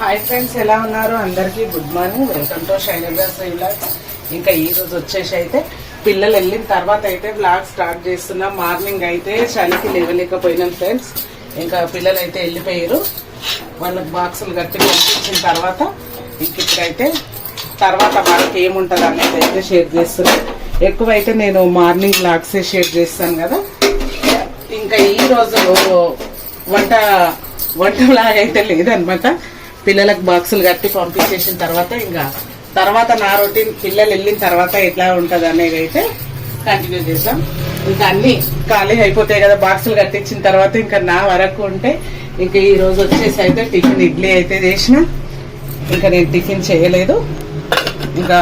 Hi friends ఎలా ఉన్నారు? అందరికీ good morning welcome to Shailaja శ్రీలాగ్ ఇంకా ఈ రోజు వచ్చేసి అయితే పిల్లలు వెళ్ళిన తర్వాత అయితే బ్లాగ్ స్టార్ట్ చేస్తున్నాం. మార్నింగ్ అయితే చలికి లేవలేకపోయినాం ఫ్రెండ్స్ ఇంకా పిల్లలు అయితే వెళ్ళిపోయారు. వాళ్ళకి బాక్సులు కట్టి పంపించిన తర్వాత ఇంక ఇప్పుడైతే తర్వాత వాళ్ళకి ఏముంటుంది అనేది అయితే షేర్ చేస్తున్నాం. ఎక్కువైతే నేను మార్నింగ్ బ్లాగ్సే షేర్ చేస్తాను కదా. ఇంకా ఈ రోజు వంట వంట బ్లాగ్ అయితే లేదనమాట. పిల్లలకు బాక్సులు కట్టి పంపించేసిన తర్వాత ఇంకా తర్వాత నా రొటీన్ పిల్లలు వెళ్ళిన తర్వాత ఎట్లా ఉంటుంది అనేది అయితే కంటిన్యూ చేద్దాం. ఇంకా అన్ని ఖాళీ అయిపోతాయి కదా బాక్సులు కట్టించిన తర్వాత ఇంకా నా వరకు ఉంటే ఇంకా ఈ రోజు వచ్చేసి అయితే టిఫిన్ ఇడ్లీ అయితే చేసిన. ఇంకా నేను టిఫిన్ చేయలేదు. ఇంకా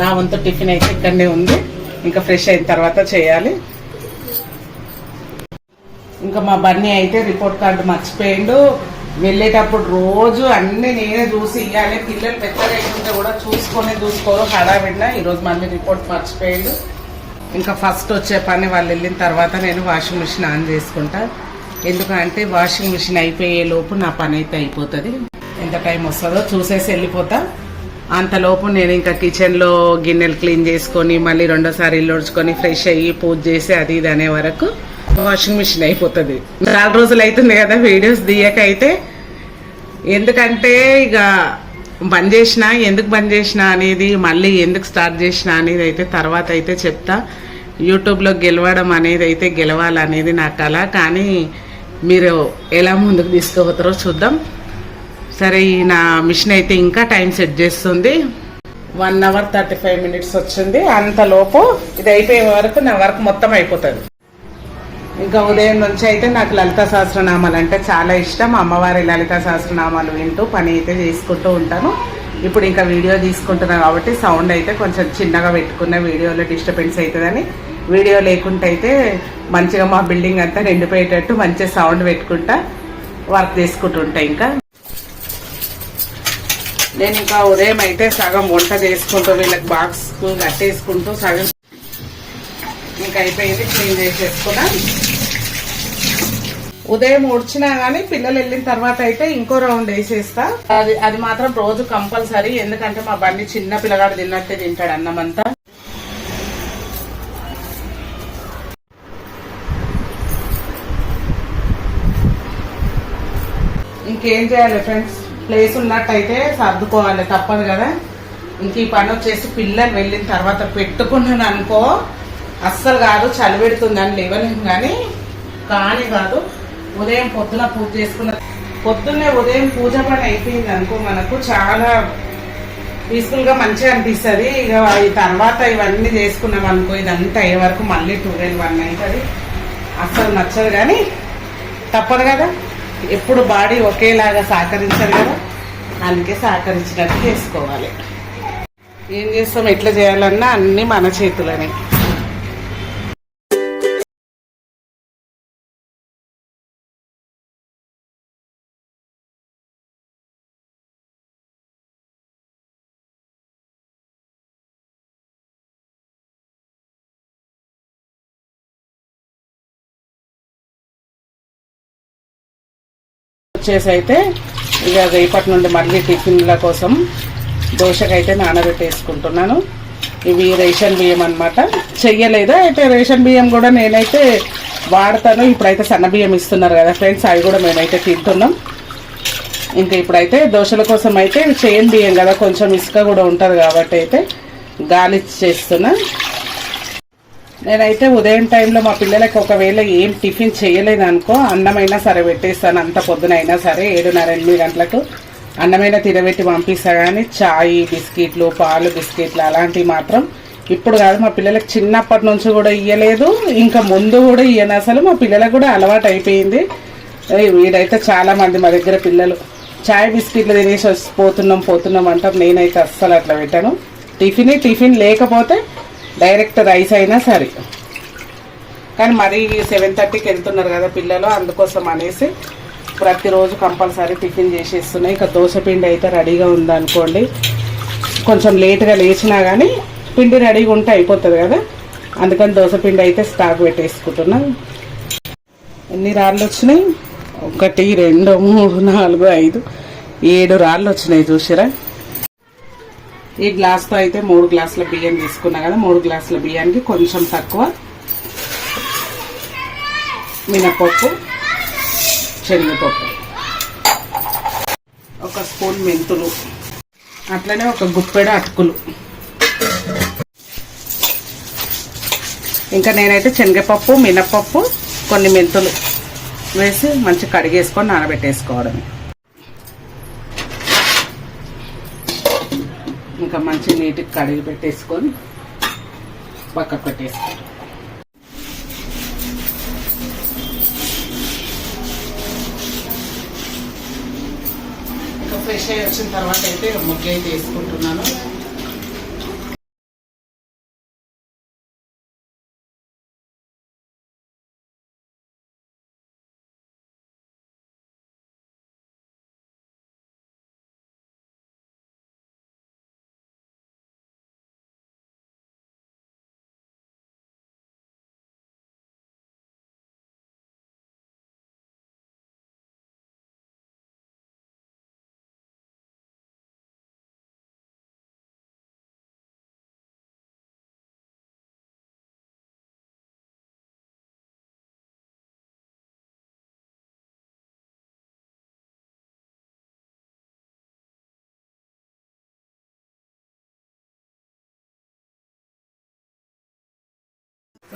నా వంతు టిఫిన్ అయితే ఇక్కడనే ఉంది. ఇంకా ఫ్రెష్ అయిన తర్వాత చేయాలి. ఇంకా మా బన్నీ అయితే రిపోర్ట్ కార్డు మర్చిపోయిండు. వెళ్ళేటప్పుడు రోజు అన్ని నేనే చూసి ఇవ్వాలి పిల్లలు పెద్దగా ఉంటే కూడా చూసుకొని చూసుకోరు హడావిడినా. ఈరోజు మళ్ళీ రిపోర్ట్ మర్చిపోయాడు. ఇంకా ఫస్ట్ వచ్చే పని వాళ్ళు వెళ్ళిన తర్వాత నేను వాషింగ్ మిషన్ ఆన్ చేసుకుంటా. ఎందుకంటే వాషింగ్ మిషన్ అయిపోయే లోపు నా పని అయితే అయిపోతుంది. ఎంత టైం వస్తుందో చూసేసి వెళ్ళిపోతా. అంతలోపు నేను ఇంకా కిచెన్లో గిన్నెలు క్లీన్ చేసుకొని మళ్ళీ రెండోసారి ఇల్లుడుచుకొని ఫ్రెష్ అయ్యి పూజ చేసి అది ఇది అనే వరకు వాషింగ్ మిషన్ అయిపోతుంది. చాలా రోజులు అవుతుంది కదా వీడియోస్ దియక అయితే ఎందుకంటే ఇక బంద్ చేసిన ఎందుకు బంద్ చేసిన అనేది మళ్ళీ ఎందుకు స్టార్ట్ చేసిన అనేది అయితే తర్వాత అయితే చెప్తా. యూట్యూబ్లో గెలవడం అనేది అయితే గెలవాలనేది నా కళ కానీ మీరు ఎలా ముందుకు తీసుకుపోతారో చూద్దాం. సరే ఈ నా మిషన్ అయితే ఇంకా టైం సెట్ చేస్తుంది. One hour thirty five minutes వచ్చింది. అంతలోపు ఇది అయిపోయే వరకు నా వర్క్ మొత్తం అయిపోతుంది. ఇంకా ఉదయం నుంచి అయితే నాకు లలిత సహస్రనామాలు అంటే చాలా ఇష్టం. అమ్మవారి లలిత సహస్రనామాలు వింటూ పని అయితే చేసుకుంటూ ఉంటాను. ఇప్పుడు ఇంకా వీడియో తీసుకుంటున్నా కాబట్టి సౌండ్ అయితే కొంచెం చిన్నగా పెట్టుకున్న వీడియోలో డిస్టర్బెన్స్ అవుతుందని. వీడియో లేకుంటే అయితే మంచిగా మా బిల్డింగ్ అంతా నిండిపోయేటట్టు మంచిగా సౌండ్ పెట్టుకుంటా వర్క్ చేసుకుంటుంటా ఇంకా. నేను ఇంకా ఉదయం అయితే సగం వంట చేసుకుంటూ వీళ్ళకి బాక్స్ కట్టేసుకుంటూ సగం అయిపోయింది క్లీన్ చేసేసుకున్నా. ఉదయం ఉడిచినా గానీ పిల్లలు వెళ్ళిన తర్వాత అయితే ఇంకో రౌండ్ వేసేస్తా. అది అది మాత్రం రోజు కంపల్సరీ ఎందుకంటే మా బండి చిన్న పిల్లగాడు తిన్నట్టే తింటాడు అన్నం అంతా ఇంకేం చేయాలి ఫ్రెండ్స్? ప్లేస్ ఉన్నట్టయితే సర్దుకోవాలి తప్పదు కదా. ఇంక ఈ పని వచ్చేసి పిల్లలు వెళ్ళిన తర్వాత పెట్టుకున్నాను అనుకో అస్సలు కాదు చలి పెడుతుందని లేవలేము కానీ కానీ కాదు ఉదయం పొద్దున పూజ చేసుకున్న పొద్దున్నే ఉదయం పూజ పని అయిపోయింది అనుకో మనకు చాలా పీస్ఫుల్గా మంచిగా అనిపిస్తుంది. ఇక ఈ తర్వాత ఇవన్నీ చేసుకున్నాం అనుకో ఇదంతా అయ్యే వరకు మళ్ళీ ట్వెల్వ్ వన్ అవుతుంది అస్సలు నచ్చదు కానీ తప్పదు కదా. ఎప్పుడు బాడీ ఒకేలాగా సహకరించదు కదా. అందుకే సహకరించినట్టు చేసుకోవాలి. ఏం చేస్తాం ఎట్లా చేయాలన్నా అన్నీ మన చేతులనే. వచ్చేసి అయితే ఇక రేపటి నుండి మళ్ళీ టిఫిన్ల కోసం దోశకైతే నానబెట్టేసుకుంటున్నాను. ఇవి రేషన్ బియ్యం అన్నమాట. చెయ్యలేదు? అయితే రేషన్ బియ్యం కూడా నేనైతే వాడతాను. ఇప్పుడైతే సన్న బియ్యం ఇస్తున్నారు కదా ఫ్రెండ్స్ అవి కూడా మేమైతే తింటున్నాం. ఇంకా ఇప్పుడైతే దోశల కోసం అయితే చేయని బియ్యం కదా కొంచెం ఇసుక కూడా ఉంటుంది కాబట్టి అయితే గాలి చేస్తున్నా. నేనైతే ఉదయం టైంలో మా పిల్లలకి ఒకవేళ ఏం టిఫిన్ చేయలేదు అనుకో అన్నమైనా సరే పెట్టేస్తాను. అంత పొద్దునైనా సరే ఏడున్నర ఎనిమిది గంటలకు అన్నమైన తినబెట్టి పంపిస్తా. కానీ చాయ్ బిస్కెట్లు పాలు బిస్కెట్లు అలాంటివి మాత్రం ఇప్పుడు కాదు. మా పిల్లలకి చిన్నప్పటి నుంచి కూడా ఇయ్యలేదు. ఇంకా ముందు కూడా ఇయ్యను. అసలు మా పిల్లలకు కూడా అలవాటు అయిపోయింది. వీడైతే చాలామంది మా దగ్గర పిల్లలు. చాయ్ బిస్కెట్లు తినేసి పోతున్నాం పోతున్నాం అంటాం. నేనైతే అస్సలు అట్లా పెట్టాను. టిఫిన్ టిఫిన్ లేకపోతే డైరెక్ట్ రైస్ అయినా సరే. కానీ మరీ సెవెన్ థర్టీకి వెళ్తున్నారు కదా పిల్లలు అందుకోసం అనేసి ప్రతిరోజు కంపల్సరీ టిఫిన్ చేసేస్తున్నాయి ఇక దోశ పిండి అయితే రెడీగా ఉందనుకోండి. కొంచెం లేట్గా లేచినా కానీ పిండి రెడీగా ఉంటే అయిపోతుంది కదా. అందుకని దోశ పిండి అయితే స్టాక్ పెట్టేసుకుంటున్నా. ఎన్ని రాళ్ళు వచ్చినాయి? ఒకటి రెండు మూడు నాలుగు ఐదు ఏడు రాళ్ళు వచ్చినాయి చూసిరా. ఈ గ్లాస్తో అయితే మూడు గ్లాసుల బియ్యం తీసుకున్నా కదా మూడు గ్లాసుల బియ్యానికి కొంచెం తక్కువ మినపప్పు శనగపప్పు. ఒక స్పూన్ మెంతులు అట్లనే ఒక గుప్పెడు అటుకులు. ఇంకా నేనైతే శనగపప్పు మినపప్పు కొన్ని మెంతులు వేసి మంచి కడిగేసుకొని నానబెట్టేసుకోవడమే. ఇంకా మంచి నీటికి కడిగి పెట్టేసుకొని పక్కకు పెట్టేసుకోండి ఇంకా ఫ్రెష్ అయ్యి వచ్చిన తర్వాత అయితే ముగ్గు అయితే వేసుకుంటున్నాను.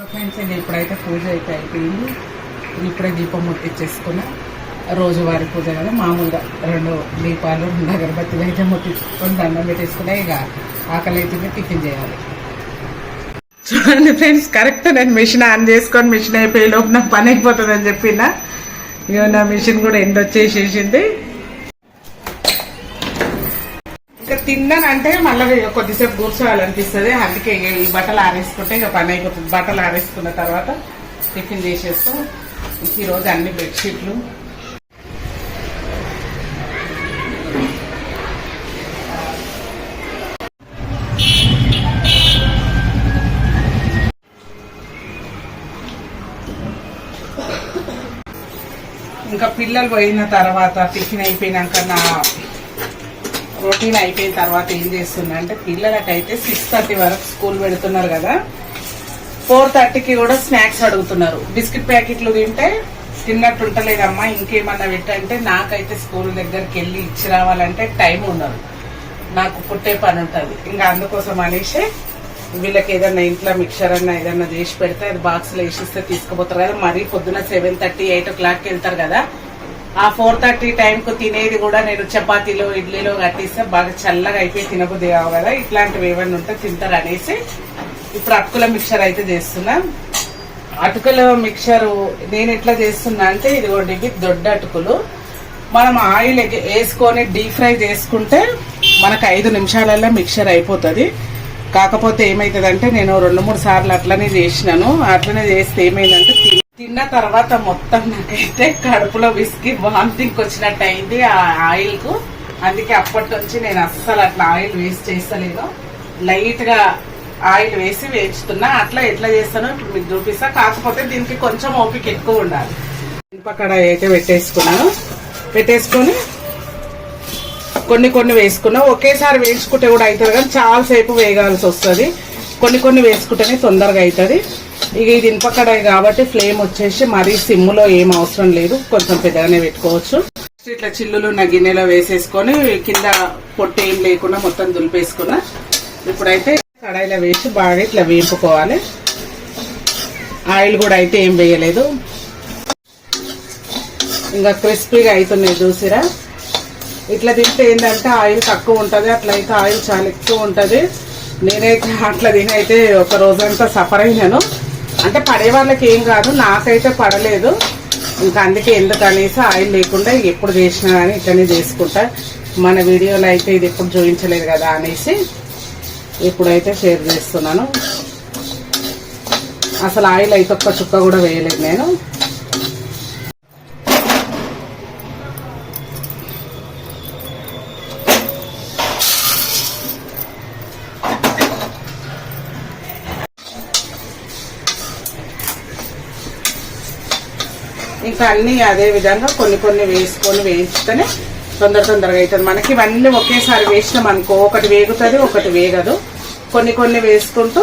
ఫ్రెండ్స్ అండి ఇప్పుడైతే పూజ అయితే అయిపోయింది. ఇప్పుడే దీపం ముట్టించేసుకున్నా రోజువారి పూజ కదా మామూలుగా రెండు దీపాలు రెండు అగరబత్తులు అయితే ముట్టించుకొని దండం పెట్టేసుకున్నా. ఇక ఆకలి అయితే టిఫిన్ చేయాలి. చూడండి ఫ్రెండ్స్ కరెక్ట్ నేను మిషన్ ఆన్ చేసుకొని మిషన్ అయిపోయి లోపు నాకు పని అయిపోతుంది అని చెప్పిన. ఇక నా మిషన్ కూడా ఎండ్ వచ్చేసేసింది ఇంకా తిన్నానంటే మళ్ళీ కొద్దిసేపు కూర్చోవాలనిపిస్తుంది. అందుకే ఇక ఈ బట్టలు ఆరేసుకుంటే ఇక పని అయిపోతుంది. బట్టలు ఆరేసుకున్న తర్వాత టిఫిన్ చేసేస్తాం. ఈరోజు అన్ని బెడ్షీట్లు. ఇంకా పిల్లలు పోయిన తర్వాత టిఫిన్ అయిపోయినాక నా రొటీన్ అయిపోయిన తర్వాత ఏం చేస్తున్నా అంటే పిల్లలకైతే సిక్స్ థర్టీ వరకు స్కూల్ పెడుతున్నారు కదా. ఫోర్ థర్టీకి కూడా స్నాక్స్ అడుగుతున్నారు. బిస్కెట్ ప్యాకెట్లు తింటే తిన్నట్టు ఉంటలేదమ్మా ఇంకేమన్నా పెట్టంటే నాకైతే స్కూల్ దగ్గరికి వెళ్ళి ఇచ్చి రావాలంటే టైం ఉండదు. నాకు పుట్టే పని ఉంటుంది. ఇంకా అందుకోసం అనేసి వీళ్ళకి ఏదన్నా ఇంట్లో మిక్చర్ అన్న ఏదన్నా చేసి పెడితే అది బాక్స్లో వేసిస్తే తీసుకుపోతారు కదా. మరీ పొద్దున సెవెన్ థర్టీ ఎయిట్ ఓ క్లాక్కి వెళ్తారు కదా. ఆ ఫోర్ థర్టీ టైంకు తినేది కూడా నేను చపాతీలో ఇడ్లీలో కట్టిస్తే బాగా చల్లగా అయిపోయి తినబుద్ది కావు కదా ఇట్లాంటివి ఏమైనా ఉంటే తింటారు అనేసి ఇప్పుడు అటుకుల మిక్చర్ అయితే చేస్తున్నా. అటుకుల మిక్చర్ నేను ఎట్లా చేస్తున్నా అంటే ఇదిగోండి ఇవి దొడ్డ అటుకులు. మనం ఆయిల్ వేసుకొని డీప్ ఫ్రై చేసుకుంటే మనకు ఐదు నిమిషాలలో మిక్చర్ అయిపోతుంది. కాకపోతే ఏమవుతుందంటే నేను రెండు మూడు సార్లు అట్లనే చేసినాను. అట్లనే చేస్తే ఏమైందంటే తిన్న తర్వాత మొత్తం నాకైతే కడుపులో విసికి వామిటింగ్ వచ్చినట్టు అయింది ఆ ఆయిల్కు అందుకే అప్పటి నుంచి నేను అస్సలు అట్లా ఆయిల్ వేస్ట్ చేస్తలేను లైట్గా ఆయిల్ వేసి వేయించుతున్నా అట్లా ఎట్లా చేస్తానో ఇప్పుడు మీకు చూపిస్తా. కాకపోతే దీనికి కొంచెం ఓపిక ఎక్కువ ఉండాలి. ఇనుపకడ అయితే పెట్టేసుకున్నాను. పెట్టేసుకొని కొన్ని కొన్ని వేసుకున్నా. ఒకేసారి వేయించుకుంటే కూడా అవుతుంది కానీ చాలాసేపు వేయాల్సి వస్తుంది. కొన్ని కొన్ని వేసుకుంటేనే తొందరగా అవుతుంది ఇక ఇది ఇనుపకడ కాబట్టి ఫ్లేమ్ వచ్చేసి మరీ సిమ్ములో ఏం అవసరం లేదు. కొంచెం పెద్దగానే పెట్టుకోవచ్చు. ఇట్లా చిల్లులు ఉన్న గిన్నెలో వేసేసుకొని కింద పొట్టు ఏం లేకుండా మొత్తం దులిపేసుకున్నా. ఇప్పుడైతే కడాయిలో వేసి బాగా ఇట్లా వేపుకోవాలి. ఆయిల్ కూడా అయితే ఏం వేయలేదు. ఇంకా క్రిస్పీగా అవుతున్నాయి చూసిరా. ఇట్లా తింటే ఏంటంటే ఆయిల్ తక్కువ ఉంటుంది అట్లా అయితే ఆయిల్ చాలా ఎక్కువ ఉంటుంది. నేనైతే అట్లా తిని అయితే ఒక రోజంతా సఫర్ అయినాను. అంటే పడే వాళ్ళకి ఏం కాదు నాకైతే పడలేదు. ఇంకా అందుకే ఎందుకు అనేసి ఆయిల్ లేకుండా ఎప్పుడు చేసినా కానీ ఇట్లనే చేసుకుంటా. మన వీడియోలో అయితే ఇది ఎప్పుడు చూపించలేదు కదా అనేసి ఇప్పుడైతే షేర్ చేస్తున్నాను. అసలు ఆయిల్ అయితే ఒక్క చుక్క కూడా వేయలేదు నేను. ఇంకా అన్ని అదే విధంగా కొన్ని కొన్ని వేసుకొని వేయించుకొని తొందర తొందరగా అవుతుంది. మనకి ఇవన్నీ ఒకేసారి వేసినాం అనుకో ఒకటి వేగుతుంది ఒకటి వేగదు. కొన్ని కొన్ని వేసుకుంటూ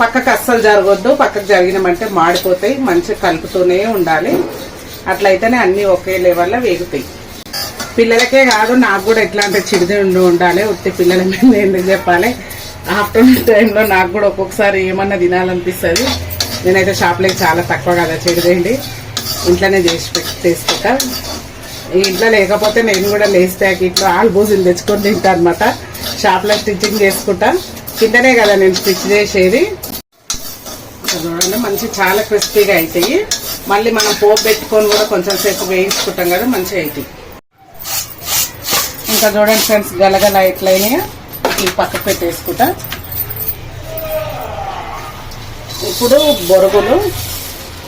పక్కకు అస్సలు జరగొద్దు పక్కకు జరిగినామంటే మాడిపోతాయి మంచిగా కలుపుతూనే ఉండాలి. అట్లయితేనే అన్ని ఒకే లెవెల్లో వేగుతాయి. పిల్లలకే కాదు నాకు కూడా ఎట్లా అంటే చిరుతిండి ఉండాలి ఉత్తి పిల్లల మీద ఎందుకు చెప్పాలి? ఆఫ్టర్నూన్ టైంలో నాకు కూడా ఒక్కొక్కసారి ఏమన్నా తినాలనిపిస్తుంది. నేనైతే షాప్లోకి చాలా తక్కువ కదా చిరుతిండి ఇంట్లోనే చేసి పెట్టి ఇంట్లో లేకపోతే నేను కూడా లేస్ ప్యాకెట్లు ఆల్బూజులు తెచ్చుకొని తింటా అనమాట షాప్లో స్టిచ్చింగ్ చేసుకుంటా. కిందనే కదా నేను స్టిచ్ చేసేది. చూడండి మంచి చాలా క్రిస్పీగా అవుతాయి మళ్ళీ మనం పోపు పెట్టుకొని కూడా కొంచెం సేపు వేయించుకుంటాం కదా మంచిగా అవుతాయి ఇంకా చూడండి ఫ్రెండ్స్ గలగల ఎట్లయినా ఈ పక్క పెట్టేసుకుంటా. ఇప్పుడు బొరుగులు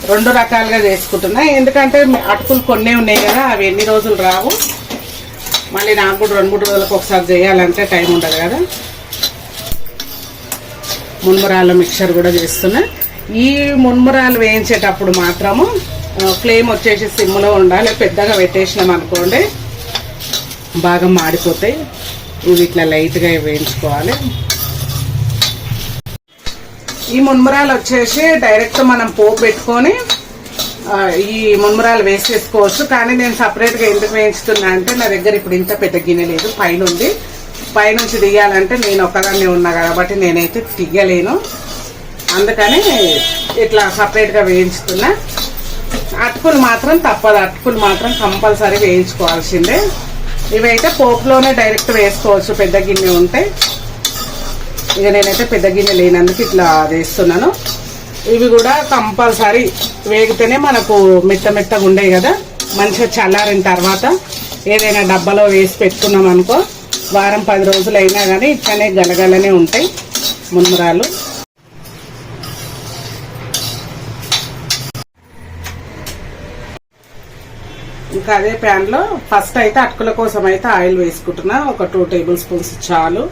రెండు రకాలుగా చేసుకుంటున్నా. ఎందుకంటే అటుకులు కొన్ని ఉన్నాయి కదా అవి ఎన్ని రోజులు రావు. మళ్ళీ నాకు కూడా రెండు మూడు రోజులకు ఒకసారి చేయాలంటే టైం ఉండదు కదా. మున్మురాల మిక్చర్ కూడా చేస్తున్నా. ఈ మున్మురాలు వేయించేటప్పుడు మాత్రము ఫ్లేమ్ వచ్చేసి సిమ్లో ఉండాలి పెద్దగా పెట్టేసినాం అనుకోండి బాగా మాడిపోతాయి. ఇవి ఇట్లా లైట్గా వేయించుకోవాలి. ఈ మున్మురాలు వచ్చేసి డైరెక్ట్ మనం పోపు పెట్టుకొని ఈ మున్మురాలు వేసేసుకోవచ్చు. కానీ నేను సపరేట్గా ఎందుకు వేయించుతున్నా అంటే నా దగ్గర ఇప్పుడు ఇంత పెద్ద గిన్నె లేదు పైన ఉంది. పైనుంచి తీయాలంటే నేను ఒక్కదాన్నే ఉన్నా కాబట్టి నేనైతే తీయలేను. అందుకని ఇట్లా సపరేట్గా వేయించుకున్నా అటుకులు మాత్రం తప్పదు అటుకులు మాత్రం కంపల్సరీ వేయించుకోవాల్సిందే. ఇవైతే పోపులోనే డైరెక్ట్ వేసుకోవచ్చు పెద్ద గిన్నె ఉంటే. ఇక నేనైతే పెద్ద గిన్నె లేనందుకు ఇట్లా వేస్తున్నాను ఇవి కూడా కంపల్సరీ వేగితేనే మనకు మెత్త మెత్తగా ఉండేవి కదా. మంచిగా చల్లారిన తర్వాత ఏదైనా డబ్బాలో వేసి పెట్టుకున్నాం అనుకో వారం పది రోజులు అయినా కానీ ఇట్లనే గలగలనే ఉంటాయి మున్మురాలు. ఇంకా అదే ప్యాన్లో ఫస్ట్ అయితే అటుకుల కోసం అయితే ఆయిల్ వేసుకుంటున్నా. ఒక టూ టేబుల్ స్పూన్స్ చాలు.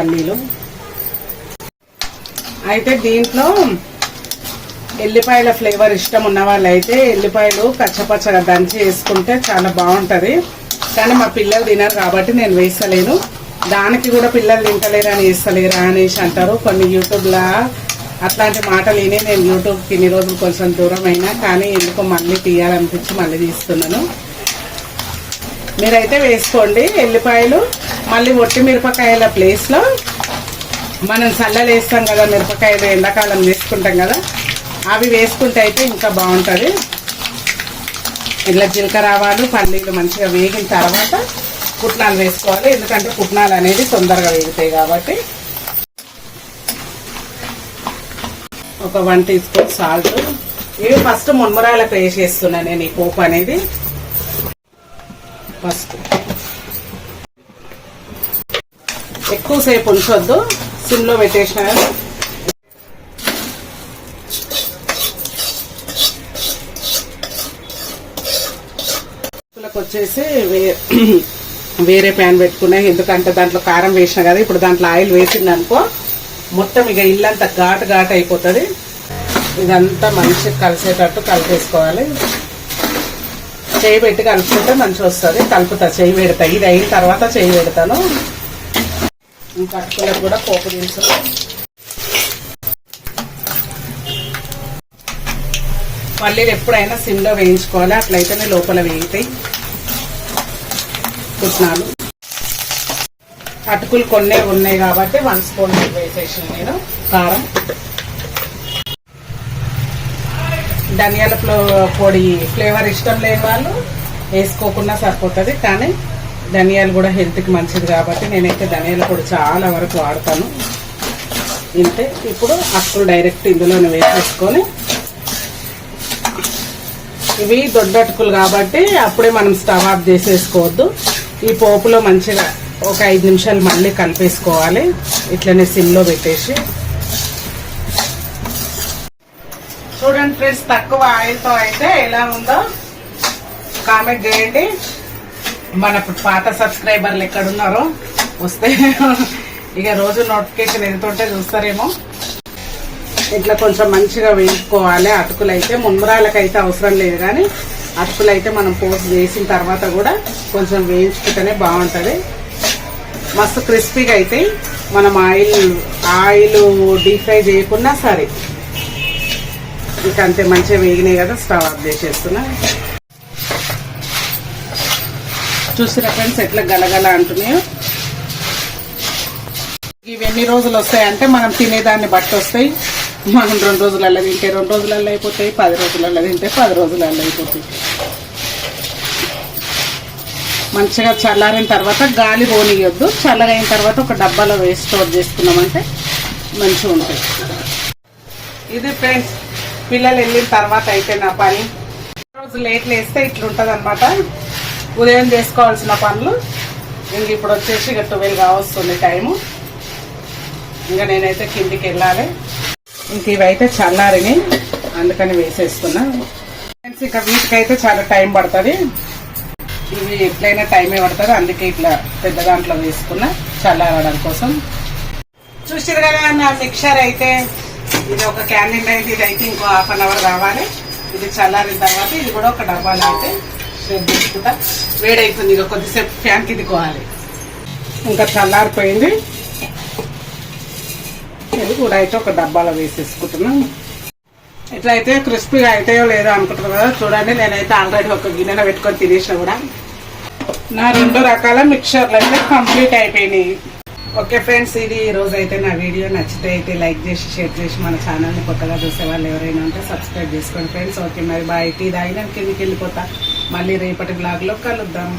పల్లీలు అయితే దీంట్లో ఎల్లిపాయల ఫ్లేవర్ ఇష్టం ఉన్న వాళ్ళైతే ఎల్లిపాయలు కచ్చపచ్చగా దంచి వేసుకుంటే చాలా బాగుంటుంది. కానీ మా పిల్లలు తినరు కాబట్టి నేను వేస్తలేను. దానికి కూడా పిల్లలు తింటలేరు అని వేస్తలేరా అనేసి అంటారు. కొన్ని యూట్యూబ్లా అట్లాంటి మాటలు విని నేను యూట్యూబ్కి ఇన్ని రోజులు కొంచెం దూరం అయినా కానీ ఎందుకో మళ్ళీ తీయాలనిపించి మళ్ళీ తీస్తున్నాను. మీరైతే వేసుకోండి ఎల్లిపాయలు. మళ్ళీ ఒట్టి మిరపకాయల ప్లేస్లో మనం చల్లలు వేస్తాం కదా మిరపకాయలు ఎండాకాలం వేసుకుంటాం కదా అవి వేసుకుంటే అయితే ఇంకా బాగుంటుంది. ఇట్లా జీలకర్ర ఆవాలు పల్లీలు మంచిగా వేగిన తర్వాత పుట్నాలు వేసుకోవాలి. ఎందుకంటే పుట్నాలు అనేది తొందరగా వేగుతాయి కాబట్టి. ఒక వన్ టీ స్పూన్ సాల్ట్. ఇవి ఫస్ట్ మున్మురాలకు వేసేస్తున్నా నేను ఈ పోపు అనేది. ఫస్ట్. ఎక్కువసేపు ఉంచొద్దు సిమ్లో పెట్టేసిన. వచ్చేసి వేరే ప్యాన్ పెట్టుకున్నా ఎందుకంటే దాంట్లో కారం వేసిన కదా ఇప్పుడు దాంట్లో ఆయిల్ వేసింది అనుకో మొత్తం ఇక ఇల్లంతా ఘాటు ఘాటు అయిపోతుంది. ఇదంతా మంచిగా కలిసేటట్టు కలిపేసుకోవాలి. చేయి పెట్టి కలుపుకుంటే మంచిగా వస్తుంది. కలుపుతా. చేయి పెడతా. ఇది అయిన తర్వాత చేయి పెడతాను. ఇంకా కూడా పోపు దినుసులు. పల్లీలు ఎప్పుడైనా సిమ్లో వేయించుకోవాలి. అట్లయితేనే లోపల వేయితాయి పుట్నాలు అటుకులు కొన్నే ఉన్నాయి కాబట్టి వన్ స్పూన్ వేసేసాను నేను. కారం. ధనియాల పొడి ఫ్లేవర్ ఇష్టం లేని వాళ్ళు వేసుకోకుండా సరిపోతుంది కానీ ధనియాలు కూడా హెల్త్కి మంచిది కాబట్టి నేనైతే ధనియాల పొడి చాలా వరకు వాడతాను. ఇంతే ఇప్పుడు అటుకులు డైరెక్ట్ ఇందులోనే వేసేసుకొని ఇవి దొడ్డటుకులు కాబట్టి అప్పుడే మనం స్టవ్ ఆఫ్ చేసేసుకోవద్దు. ఈ పోపులో మంచిగా ఒక ఐదు నిమిషాలు మళ్ళీ కలిపేసుకోవాలి. ఇట్లనే సిమ్లో పెట్టేసి చూడండి ఫ్రెండ్స్ తక్కువ ఆయిల్తో అయితే ఎలా ఉందో కామెంట్ చేయండి మన పాత సబ్స్క్రైబర్లు ఎక్కడున్నారో వస్తే ఇక రోజు నోటిఫికేషన్ ఎంత ఉంటే చూస్తారేమో. ఇట్లా కొంచెం మంచిగా వేయించుకోవాలి. అటుకులు అయితే ముమ్మరాలకైతే అవసరం లేదు కానీ అటుకులు అయితే మనం పోస్ట్ వేసిన తర్వాత కూడా కొంచెం వేయించుకుంటేనే బాగుంటుంది. మస్తు క్రిస్పీగా అయితే మనం ఆయిల్ ఆయిల్ డీప్ ఫ్రై చేయకున్నా సరే ఇక అంతే మంచిగా వేగినాయి కదా స్టవ్ ఆఫ్ చేసేస్తున్నా. చూసిన ఫ్రెండ్స్ ఎట్లా గలగల అంటున్నాయో. ఇవి ఎన్ని రోజులు వస్తాయంటే మనం తినేదాన్ని బట్టి వస్తాయి. మనం రెండు రోజులలో తింటే రెండు రోజులలో అయిపోతాయి పది రోజులలో తింటే పది రోజులలో అయిపోతాయి. మంచిగా చల్లారిన తర్వాత గాలి పోనీయొద్దు. చల్లగైన తర్వాత ఒక డబ్బాలో వేసి స్టోర్ చేసుకున్నామంటే మంచిగా ఉంటాయి ఇది ఫ్రెండ్స్ పిల్లలు వెళ్ళిన తర్వాత అయితే నా పని. రోజు లేట్ లేస్తే ఇట్లుంటది అనమాట ఉదయం చేసుకోవాల్సిన పనులు. ఇంక ఇప్పుడు వచ్చేసి ఇక ట్వెల్వ్ కావస్తుంది టైము ఇంకా నేనైతే కిందికి వెళ్ళాలి. ఇంక ఇవైతే చల్లారిని. అందుకని వేసేసుకున్నా ఫ్రెండ్స్ ఇక వీటికైతే చాలా టైం పడుతుంది. ఇవి ఎట్లయినా టైమే పడుతుంది. అందుకే ఇట్లా పెద్ద దాంట్లో వేసుకున్నా చల్లారడం కోసం. చూసారు కదా నా మిక్చర్ అయితే. ఇది ఒక క్యాండిల్ అయితే ఇది అయితే ఇంకో హాఫ్ అన్ అవర్ కావాలి ఇది చల్లారిన తర్వాత ఇది కూడా ఒక డబ్బాలో అయితే షేర్ చేసుకుంటా వేడైతుంది ఇక కొద్దిసేపు ఫ్యాన్ కిందికోవాలి ఇంకా చల్లారిపోయింది. ఇది కూడా అయితే ఒక డబ్బాలో వేసేసుకుంటున్నాం. ఇట్లా అయితే క్రిస్పీగా అయితాయో లేదో అనుకుంటున్నాను కదా చూడండి నేనైతే ఆల్రెడీ ఒక గిన్నెలో పెట్టుకొని తినేసిన కూడా. నా రెండు రకాల మిక్చర్లు అయితే కంప్లీట్ అయిపోయినాయి. ఓకే ఫ్రెండ్స్ ఇది ఈరోజు రోజు అయితే నా వీడియో. నచ్చితే అయితే లైక్ చేసి షేర్ చేసి మన ఛానల్ని కొత్తగా చూసే వాళ్ళు ఎవరైనా ఉంటే సబ్స్క్రైబ్ చేసుకోండి ఫ్రెండ్స్. ఓకే మరి బాయ్. టీ తాగినా కిందికి వెళ్ళిపోతా. మళ్ళీ రేపటి బ్లాగ్లో కలుద్దాం.